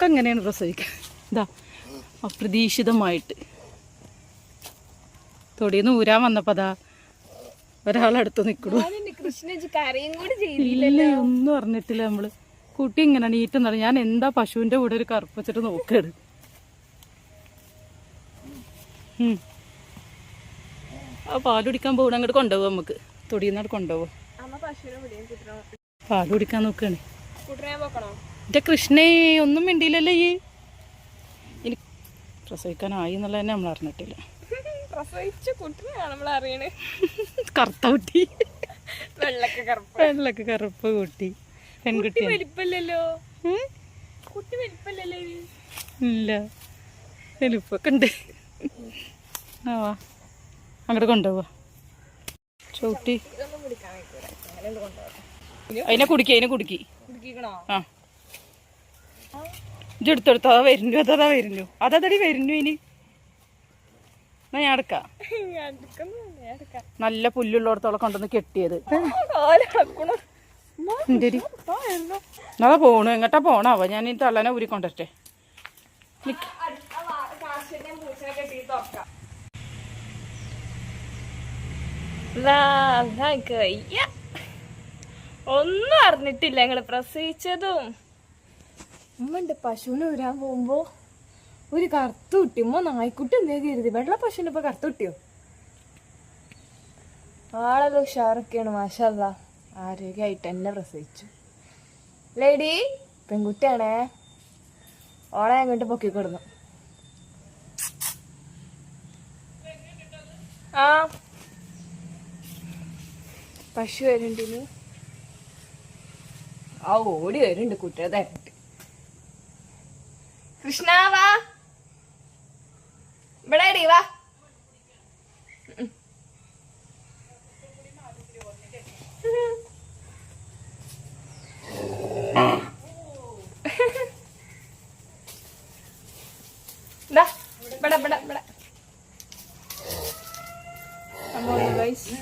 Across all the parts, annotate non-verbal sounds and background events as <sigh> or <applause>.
ഒക്കെ അങ്ങനെയാണ് പ്രസവിക്കുക ഇതാ അപ്രതീക്ഷിതമായിട്ട്. തൊടിന്ന് ഊരാൻ വന്നപ്പോ അതാ ഒരാളടുത്ത് നിൽക്കണു ഇല്ല ഒന്നും അറിഞ്ഞിട്ടില്ല നമ്മൾ. കുട്ടി ഇങ്ങനെ നീറ്റുന്നത് ഞാൻ എന്താ പശുവിന്റെ കൂടെ ഒരു കറുപ്പിച്ചിട്ട് നോക്കരുത്. ആ പാലുടിക്കാൻ പോകണം അങ്ങോട്ട് കൊണ്ടുപോകും നമുക്ക് തൊടിയുന്നങ്ങോട്ട് കൊണ്ടുപോകും അമ്മ പശുവിനെ എന്റെ കൃഷ്ണേ ഒന്നും മിണ്ടിയില്ലല്ലോ ഈ. ഇനി പ്രസവിക്കാനായി എന്നുള്ളത് തന്നെ നമ്മൾ അറിഞ്ഞിട്ടില്ല. പ്രസവിച്ച കുട്ടിനെയാണ് നമ്മൾ അറിയണേ. കറുത്ത കുട്ടി. വെള്ളക്ക കറുപ്പ്. വെള്ളക്ക് കറുപ്പ് കുട്ടി. പെൺകുട്ടി. വലിപ്പല്ലോ കുട്ടി വലിപ്പല്ലല്ലോ ഇത്? ഇല്ല. വലിപ്പൊക്കെ ഉണ്ട്. ആവാ അങ്ങോട്ട് കൊണ്ടുപോവാ. ചോട്ടി അതിനെ കുടിക്കി അതിനെ കുടുക്കി. ആ. ഇജ്ജ് എടുത്തെടുത്തു അതാ വരുന്നു അതാ വരുന്നു. അതടി വരുന്നു ഇനി. ഞാൻ നല്ല പുല്ലുള്ളടത്തോളം കൊണ്ടുവന്ന് കെട്ടിയത്. അതാ പോണു. എങ്ങട്ടാ പോണാവോ? ഞാൻ ഈ തള്ളനെ ഊരി നിക്ക്. ഒന്നും അറിഞ്ഞിട്ടില്ല ഞങ്ങൾ പ്രസവിച്ചതും. ഉമ്മണ്ട്. പശുവിന് വരാൻ പോകുമ്പോ ഒരു കറുത്ത ഉമ്മ നായ്ക്കുട്ടി എന്തേ കരുതി. വെള്ള പശുവിന്റെ ഇപ്പൊ കറുത്ത കുട്ടിയോ? ആളെല്ലാം ഉഷാറൊക്കെയാണ് മാഷല്ല ആരോഗ്യമായിട്ട് എന്നെ പ്രസവിച്ചു. ലേഡി പെൺകുട്ടിയാണേ. ഓളെ അങ്ങോട്ട് പൊക്കിക്കൊടുന്നു ആ. പശു വരുന്നുണ്ടിനി ആ ഓടി വരുന്നുണ്ട് കുട്ടിയതായിരുന്നു കൃഷ്ണ വാ. ഇവിടെ എടി, വാ. ഇവിടെ ഇവിടെ ഇവിടെ. അമ്മോ ഗൈസ്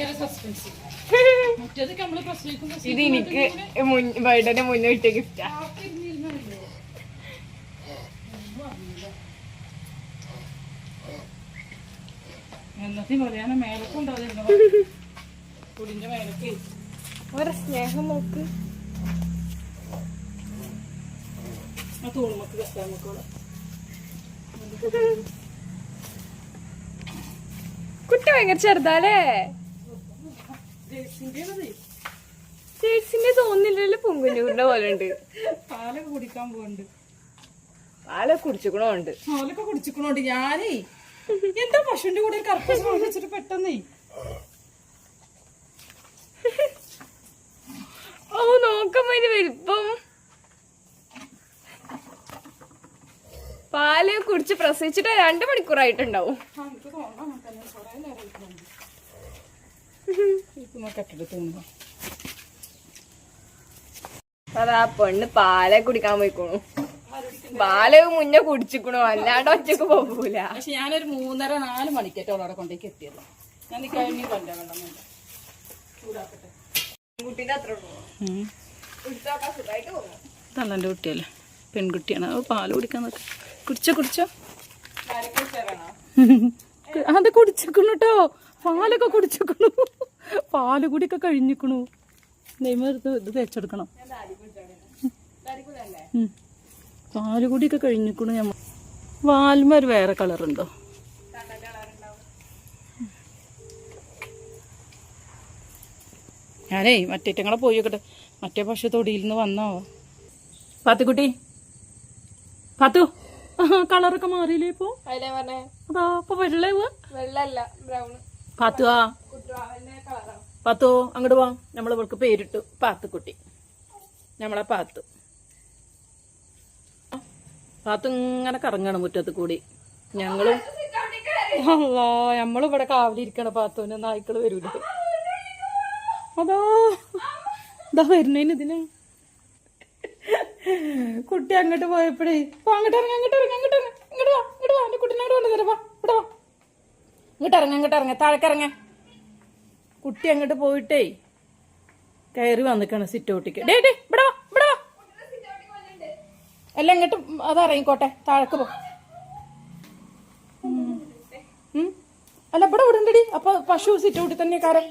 <laughs> ഇത് എനിക്ക് ബർത്ത്ഡേ മുന്നേ കിട്ടിയ ഗിഫ്റ്റാ എന്നത്തെ പറയാന? മേലക്കുണ്ടാവും കുടിന്റെ മേലക്ക്. ഒരു സ്നേഹം നോക്ക്. ആ തൂണുമക്ക് കെട്ടാൻ നോക്കോളാം കുട്ടി ഭയങ്കര ചെറുതാലേ ചേച്ചിന്റെ തോന്നില്ലല്ലോ പൊങ്കുഞ്ഞൂറിന്റെ പോലെ ഉണ്ട്. പാലൊക്കെ കുടിക്കാൻ പോകുന്നുണ്ട് പാലൊക്കെ കുടിച്ചുക്കണോണ്ട്. പാലൊക്കെ കുടിച്ചിക്കണോണ്ട്. ഞാനേ എന്താ പശുവിന്റെ കൂടെ വെച്ചിട്ട് പെട്ടെന്നേ? ഓ നോക്കുമ്പോ ഇത് വലിപ്പം പാൽ കുടിച്ച് പ്രസവിച്ചിട്ട് രണ്ടു മണിക്കൂറായിട്ടുണ്ടാവും ആ, എനിക്ക് തോന്നാം അങ്ങനെ തന്നെ. കുറേ നേരം ഇരിക്കുന്നുണ്ട്. ഇപ്പൊ അതാ പെണ്ണ് പാല കുടിക്കാൻ പോയിക്കോണു പാൽ മുന്നേ കുടിച്ചിക്കണു? അല്ലാണ്ട് ഒറ്റയ്ക്ക് പോകൂല പക്ഷെ ഞാനൊരു മൂന്നര നാല് മണിക്കേറ്റോ അവിടെ കൊണ്ടേക്ക് എത്തിയല്ലോ ഞാൻ കഴിഞ്ഞു കൊണ്ട വെള്ളം ചൂടാക്കട്ടെ. അത്ര കുട്ടിയല്ലേ? പെൺകുട്ടിയാണ്. അത് പാൽ കുടിക്കാൻ നോക്ക കുടിച്ചോ? കുടിച്ചോ <laughs> അത് കുടിച്ചിക്കണു കേട്ടോ പാലൊക്കെ കുടിച്ചിക്കണു. പാൽ കൂടിയൊക്കെ കഴിഞ്ഞിക്കണു. നെയ്മരുന്ന് ഇത് തേച്ചെടുക്കണം. പാൽ കൂടിയൊക്കെ കഴിഞ്ഞിക്കണു ഞമ്മ. വാൽമര് വേറെ കളറുണ്ടോ? ഞാനേ മറ്റേറ്റങ്ങളെ പോയി നോക്കട്ടെ മറ്റേ പക്ഷെ തൊടിയിൽ നിന്ന് വന്നോ? പാത്തുക്കുട്ടി. പാത്തു. കളറൊക്കെ മാറിയില്ലേ ഇപ്പൊ? അതാ അപ്പൊ വെള്ളവ് വെള്ളല്ല ബ്രൗൺ പാത്തുവാ പാത്തു അങ്ങോട്ട് പോവാം നമ്മൾ ഇവൾക്ക് പേരിട്ടു. പാത്തുക്കുട്ടി. നമ്മളെ പാത്തു. പാത്തു ഇങ്ങനെ കറങ്ങണം മുറ്റത്ത് കൂടി. ഞങ്ങളും അല്ലോ നമ്മളിവിടെ കാവലിരിക്കണ പാത്തുവിന് നായ്ക്കൾ വരൂല. അതോ ഇതാ വരുന്നതിന് ഇതിന്. കുട്ടി അങ്ങോട്ട് പോയപ്പോഴേ പോ അങ്ങോട്ട് ഇറങ്ങി അങ്ങോട്ട് ഇറങ്ങി അങ്ങോട്ട് ഇറങ്ങി. ഇങ്ങോട്ട് വാ ഇങ്ങോട്ട് വാ. എന്റെ കുട്ടീനെ അങ്ങോട്ട് കൊണ്ടുതരാം വാ ഇവിടെ വാ. ഇങ്ങോട്ട് ഇറങ്ങ ഇങ്ങോട്ട് ഇറങ്ങ താഴേക്കിറങ്ങ കുട്ടി അങ്ങോട്ട് പോയിട്ടേ കയറി വന്നിക്കാണ് സിറ്റ് ഔട്ടിക്ക് ഡേ ഡേ ഇവിടെ ഇവിടെ എല്ലാം ഇങ്ങോട്ട് അത് ഇറങ്ങിക്കോട്ടെ താഴേക്ക് പോ. അല്ല ഇവിടെ വിടണ്ടടി. അപ്പൊ പശു സിറ്റ് ഔട്ടിൽ തന്നെ കാരം.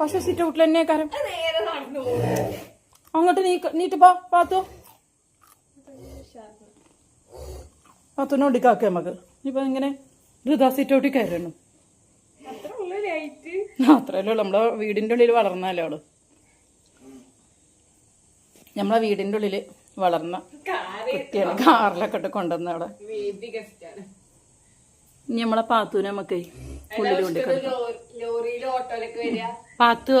പശു സിറ്റ് ഔട്ടിൽ തന്നെ കാരം. അങ്ങോട്ട് നീ നീട്ട് പോ പാത്തു. പാത്തുനോണ്ടി കാക്ക നമുക്ക്. ഇപ്പൊ ഇങ്ങനെ ഋതാ സിറ്റ് ഔട്ടിൽ കയറണം. അത്രയല്ലേ ഉള്ളു. നമ്മളെ വീടിന്റെ ഉള്ളിൽ വളർന്നാലേ അവൾ നമ്മളെ വീടിന്റെ ഉള്ളിൽ വളർന്ന കുട്ടിയാണ്. കാറിലൊക്കെ ഇട്ട് കൊണ്ടുവന്ന അവിടെ ഇനി നമ്മളെ പാത്തൂനെ നമുക്ക് ഉള്ളിൽ കൊണ്ട് ലോറിയിലും പാത്തു?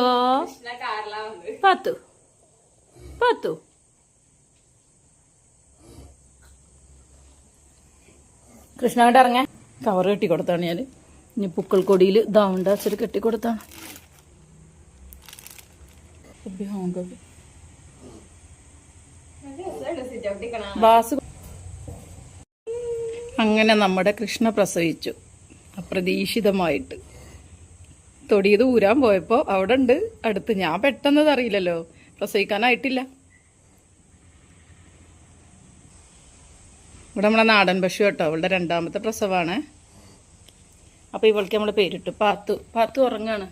പാത്തു. പാത്തു. കൃഷ്ണ ഇറങ്ങാൻ. കവർ കെട്ടി കൊടുത്താണ് ഞാൻ ഇനി പുക്കൾക്കൊടിയിൽ ദാവണ്ട അച്ഛൻ കെട്ടി കൊടുത്താണ് അബ്ബി, ഹോങ്കബി. സിറ്റ് ഔട്ടിൽ കാണാം ബാസ് അങ്ങനെ നമ്മുടെ കൃഷ്ണ പ്രസവിച്ചു. അപ്രതീക്ഷിതമായിട്ട്. തൊടിയത് ഊരാൻ പോയപ്പോ അവിടെ ഉണ്ട്. അടുത്ത് ഞാൻ പെട്ടെന്നത് അറിയില്ലല്ലോ. പ്രസവിക്കാനായിട്ടില്ല. ഇവിടെ നമ്മളെ നാടൻ പശു കേട്ടോ. അവളുടെ രണ്ടാമത്തെ പ്രസവമാണ് അപ്പൊ ഇവൾക്ക് നമ്മൾ പേരിട്ടു. പാത്തു. പാത്തു ഉറങ്ങാണ്.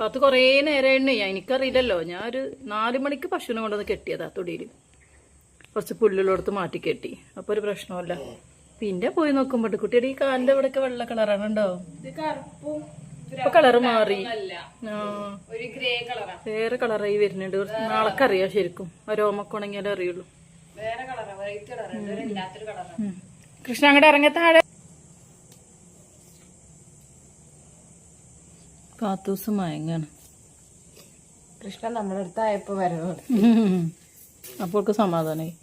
പാത്തു കുറേ നേരമായിരുന്നു എനിക്കറിയില്ലല്ലോ. ഞാൻ ഒരു നാല് മണിക്ക് പശുവിനെ കൊണ്ടുവന്ന് കെട്ടിയതാ തൊടിയിൽ കുറച്ച് പുല്ലുള്ളടത്ത് മാറ്റി കെട്ടി. അപ്പോൾ ഒരു പ്രശ്നമല്ല പിന്നെ പോയി നോക്കുമ്പോ കുട്ടിയുടെ ഈ കാലിന്റെ ഇവിടെയൊക്കെ വെള്ള കളറാണ് ഉണ്ടോ ഇപ്പൊ കളറ് മാറി. വേറെ കളറായി വരുന്നുണ്ട്. നാളൊക്കെ അറിയാം ശരിക്കും. രോമൊക്കെ ഉണങ്ങിയാലേ അറിയുള്ളൂ. കൃഷ്ണ അങ്ങോട്ട് ഇറങ്ങിയ താഴെ. കാത്തൂസ് മയങ്ങാണ്. കൃഷ്ണൻ നമ്മളെ അടുത്തായപ്പോ വരണത് അപ്പോൾക്ക് സമാധാനായി.